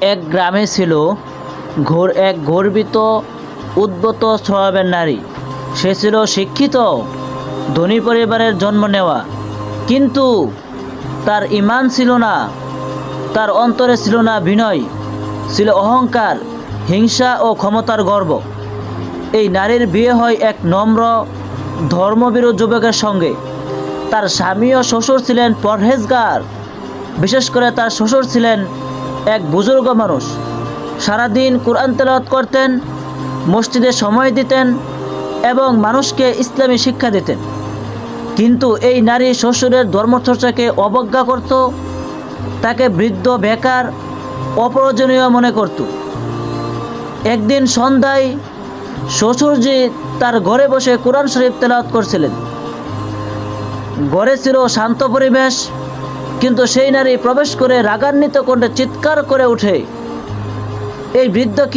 এক গ্রামে ছিল ঘোর এক গর্বিত উদ্ভূত স্বভাবের নারী। সে ছিল শিক্ষিত, ধনী পরিবারের জন্ম নেওয়া। কিন্তু তার ইমান ছিল না, তার অন্তরে ছিল না বিনয়, ছিল অহংকার, হিংসা ও ক্ষমতার গর্ব। এই নারীর বিয়ে হয় এক নম্র, ধর্মবিরোধ যুবকের সঙ্গে। তার স্বামী ও শ্বশুর ছিলেন পরহেজগার। বিশেষ করে তার শ্বশুর ছিলেন এক বুজুর্গ মানুষ। সারাদিন কোরআন তেলাওয়াত করতেন, মসজিদে সময় দিতেন এবং মানুষকে ইসলামী শিক্ষা দিতেন। কিন্তু এই নারী শ্বশুরের ধর্মচর্চাকে অবজ্ঞা করত, তাকে বৃদ্ধ, বেকার, অপ্রয়োজনীয় মনে করত। একদিন সন্ধ্যায় শ্বশুরজি তার ঘরে বসে কোরআন শরীফ তেলাওয়াত করছিলেন। ঘরে ছিল শান্ত পরিবেশ কিন্তু সেই নারী প্রবেশ করে রাগান্বিত কণ্ঠে চিৎকার করে ওঠে। এই বৃদ্ধ কি